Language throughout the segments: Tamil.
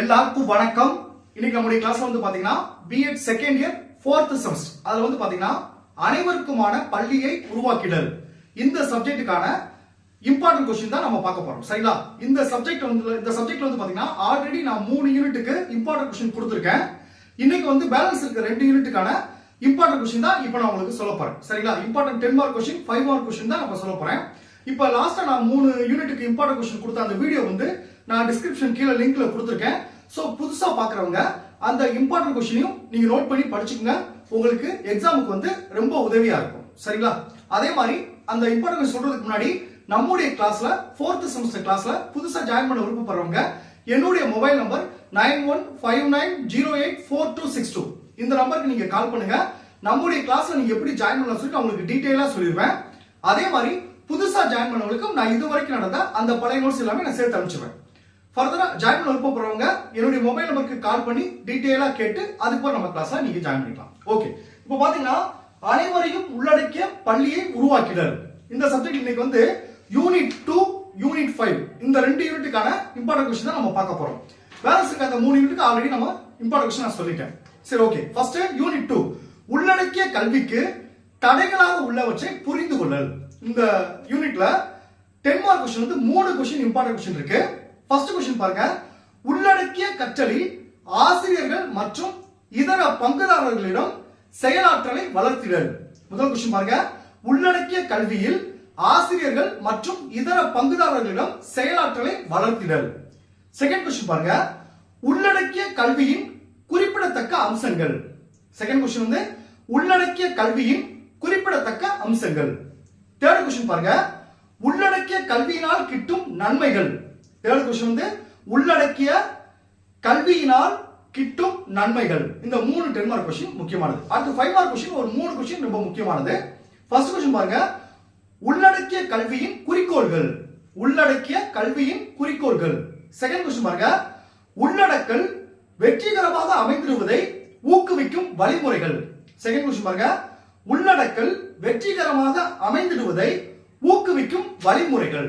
எல்லாருக்கும் வணக்கம். இன்னைக்கு நம்முடைய கிளாஸ்ல வந்து பாத்தீங்கன்னா B Ed second year fourth semester அதுல வந்து பாத்தீங்கன்னா அனைவருக்குமான பள்ளியை உருவாக்கிடல். இந்த சப்ஜெக்ட்டுக்கான இம்பார்ட்டன்ட் கொஸ்டின் தான் நம்ம பார்க்க போறோம். சரிங்களா? இந்த சப்ஜெக்ட் வந்து இந்த சப்ஜெக்ட்ல வந்து பாத்தீங்கன்னா ஆல்ரெடி நான் மூணு யூனிட்டுக்கு இம்பார்ட்டன்ட் கொஸ்டின் கொடுத்துருக்கேன். இன்னைக்கு வந்து பேலன்ஸ் இருக்க ரெண்டு யூனிட்டுக்கான இம்பார்ட்டன்ட் கொஸ்டின் தான் இப்போ நான் உங்களுக்கு சொல்ல போறேன். சரிங்களா? Important ten mark question five mark question தான் நம்ம சொல்ல போறேன். இப்போ லாஸ்டா நான் மூணு யூனிட்டுக்கு இம்பார்ட்டன்ட் கொஸ்டின் கொடுத்த அந்த வீடியோ வந்து நான் டிஸ்கிரிப்ஷன் கீழே லிங்க்ல கொடுத்துருக்கேன். ஸோ புதுசாக பார்க்குறவங்க அந்த இம்பார்ட்டன்ட் கொஸ்டினையும் நீங்கள் நோட் பண்ணி படிச்சுக்கோங்க. உங்களுக்கு எக்ஸாமுக்கு வந்து ரொம்ப உதவியாக இருக்கும். சரிங்களா? அதே மாதிரி அந்த இம்பார்ட்டன்ட் சொல்றதுக்கு முன்னாடி நம்முடைய கிளாஸ்ல ஃபோர்த் செமஸ்டர் கிளாஸ்ல புதுசா ஜாயின் பண்ண விருப்பப்படுறவங்க என்னுடைய mobile number nine one five nine zero eight four two six two இந்த நம்பருக்கு நீங்க கால் பண்ணுங்க. நம்முடைய கிளாஸ்ல நீங்க எப்படி ஜாயின் பண்ணலாம் சொல்லிட்டு நான் உங்களுக்கு டீட்டெயிலா சொல்லிடுவேன். அதே மாதிரி புதுசா ஜாயின் பண்ணவங்களுக்கும் நான் இது வரைக்கும் நடந்த அந்த பழைய நோட்ஸ் எல்லாமே நான் சேர்த்து அனுப்பிச்சிடுவேன். ஃபர்தராக ஜாயின் பண்ண விருப்பப்படுறவங்க என்னுடைய மொபைல் நம்பருக்கு கால் பண்ணி டீட்டெயிலாக கேட்டு அதுக்கப்புறம் நம்ம கிளாஸாக நீங்கள் ஜாயின் பண்ணிக்கலாம். ஓகே இப்போ பார்த்தீங்கன்னா அனைவரையும் உள்ளடக்கிய பள்ளியை உருவாக்கிடல் இந்த சப்ஜெக்ட் இன்னைக்கு வந்து யூனிட் டூ யூனிட் ஃபைவ் இந்த ரெண்டு யூனிட்டுக்கான இம்பார்ட்டன்ட் கொஸ்டின் தான் நம்ம பார்க்க போகிறோம் பேலன்ஸ் அந்த மூணு யூனிட்டுக்கு ஆல்ரெடி நம்ம இம்பார்ட்டன்ட் கொஸ்டின் நான் சொல்லிட்டேன். சரி ஓகே ஃபர்ஸ்ட் யூனிட் டூ உள்ளடக்கிய கல்விக்கு தடைகளாக உள்ளவற்றை புரிந்து கொள்ளல். இந்த யூனிட்ல டென் மார்க் கொஸ்டின் வந்து மூணு கொஸ்டின் இம்பார்ட்டன்ட் கொஸ்டின் இருக்கு. ஃபர்ஸ்ட் கொஸ்டின் பாருங்க. உள்ளடக்கிய கற்றலில் ஆசிரியர்கள் மற்றும் இதர பங்குதாரர்களிடம் செயலாற்றலை வளர்த்திடல். முதல் கொஸ்டின் பாருங்க. உள்ளடக்கிய கல்வியில் ஆசிரியர்கள் மற்றும் இதர பங்குதாரர்களிடம் செயலாற்றலை வளர்த்திடல். செகண்ட் கொஸ்டின் பாருங்க. உள்ளடக்கிய கல்வியின் குறிப்பிடத்தக்க அம்சங்கள். செகண்ட் கொஸ்டின் வந்து உள்ளடக்கிய கல்வியின் குறிப்பிடத்தக்க அம்சங்கள். தேர்ட் கொஸ்டின் பாருங்க. உள்ளடக்கிய கல்வியினால் கிட்டும் நன்மைகள். தேர்ட் கொஸ்டின் வந்து உள்ளடக்கிய கல்வியினால் கிட்டும் நன்மைகள். இந்த மூணு டென் மார்க் கொஸ்டின் முக்கியமானது. அடுத்து ஃபைவ் மார்க் கொஸ்டின் ஒரு மூணு கொஸ்டின் ரொம்ப முக்கியமானது. ஃபர்ஸ்ட் கொஸ்டின் பாருங்க. உள்ளடக்கிய கல்வியின் குறிக்கோள்கள். உள்ளடக்கிய கல்வியின் குறிக்கோள்கள். செகண்ட் கொஸ்டின் பாருங்க. உள்ளடக்கல் வெற்றிகரமாக அமைந்திருவதை ஊக்குவிக்கும் வழிமுறைகள். செகண்ட் கொஸ்டின் பாருங்க. உள்ளடக்கல் வெற்றிகரமாக அமைந்திடுவதை ஊக்குவிக்கும் வழிமுறைகள்.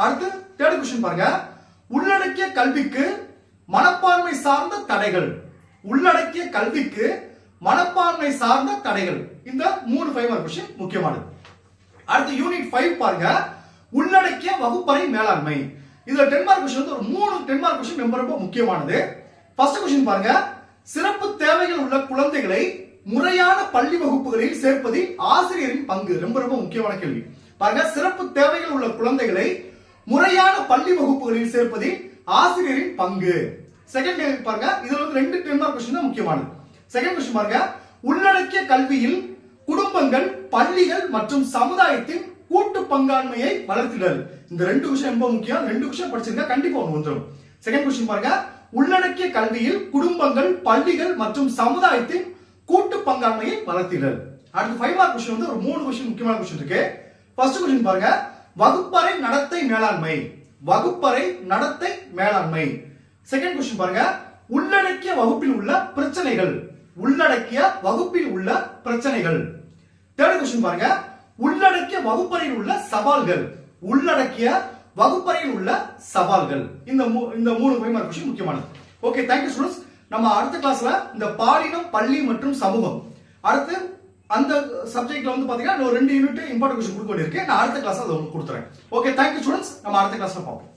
அடுத்து தேர்ட் கொஸ்டின் பாருங்க. உள்ளடக்கிய கல்விக்கு மனப்பான்மை சார்ந்த தடைகள். உள்ளடக்கிய கல்விக்கு மனப்பான்மை சார்ந்த தடைகள். இந்த மூணு ஃபைவ் கொஸ்டின் முக்கியமானது. அடுத்து யூனிட் ஃபைவ் பாருங்க. உள்ளடக்கிய வகுப்பறை மேலாண்மை. இதுல டென் மார்க் கொஸ்டின் வந்து ஒரு மூணு டென் மார்க் கொஸ்டின் ரொம்ப ரொம்ப முக்கியமானது. ஃபர்ஸ்ட் கொஸ்டின் பாருங்க. சிறப்பு தேவைகள் உள்ள குழந்தைகளை முறையான பள்ளி வகுப்புகளில் சேர்ப்பதில் ஆசிரியரின் பங்கு. ரொம்ப ரொம்ப முக்கியமான கேள்வி. பாருங்க. சிறப்பு தேவைகள் உள்ள குழந்தைகளை முறையான பள்ளி வகுப்புகளில் சேர்ப்பதில் ஆசிரியரின் பங்கு. செகண்ட் பாருங்க இதுல வந்து ரெண்டு டென் மார்க் கொஸ்டின் தான் முக்கியமானது. செகண்ட் கொஸ்டின் பாருங்க உள்ளடக்கிய கல்வியில் குடும்பங்கள் பள்ளிகள் மற்றும் சமுதாயத்தின் கூட்டு பங்காண்மையை வளர்த்திடல். இந்த ரெண்டு விஷயம் ரொம்ப முக்கியம். ரெண்டு விஷயம் படிச்சிருந்தா கண்டிப்பா ஒன்று வந்துடும் செகண்ட் கொஸ்டின் பாருங்க உள்ளடக்கிய கல்வியில் குடும்பங்கள் பள்ளிகள் மற்றும் சமுதாயத்தின் கூட்டு பங்காண்மையை வளர்த்திடல். அடுத்து ஃபைவ் மார்க் கொஸ்டின் வந்து ஒரு மூணு கொஸ்டின் முக்கியமான கொஸ்டின் இருக்கு. ஃபர்ஸ்ட் கொஸ்டின் பாருங்க வகுப்பறை நடத்தை மேலாண்மை. வகுப்பறை நடத்தை மேலாண்மை. செகண்ட் கொஸ்டின் பாருங்க. உள்ளடக்கிய வகுப்பில் உள்ள பிரச்சனைகள். உள்ளடக்கிய வகுப்பில் உள்ள பிரச்சனைகள். தேர்ட் கொஸ்டின் பாருங்க. உள்ளடக்கிய வகுப்பறையில் உள்ள சவால்கள். உள்ளடக்கிய வகுப்பறையில் உள்ள சவால்கள். இந்த மூ- இந்த மூணு ஃபைவ் கொஸ்டின் முக்கியமானது. ஓகே தேங்க்யூ ஸ்டூடெண்ட்ஸ் நம்ம அடுத்த கிளாஸ்ல இந்த பாலினம் பள்ளி மற்றும் சமூகம். அடுத்து அந்த சப்ஜெக்ட்ல வந்து பாத்தீங்கன்னா ஒரு ரெண்டு யூனிட் இம்பார்ட்டன்ட் கொஸ்டின் கொடுக்க வேண்டியிருக்கு. நான் அடுத்த கிளாஸ் அதை உங்களுக்கு கொடுத்துறேன். ஓகே தேங்க்யூ ஸ்டூடெண்ட்ஸ் நம்ம அடுத்த கிளாஸ்ல பார்ப்போம்.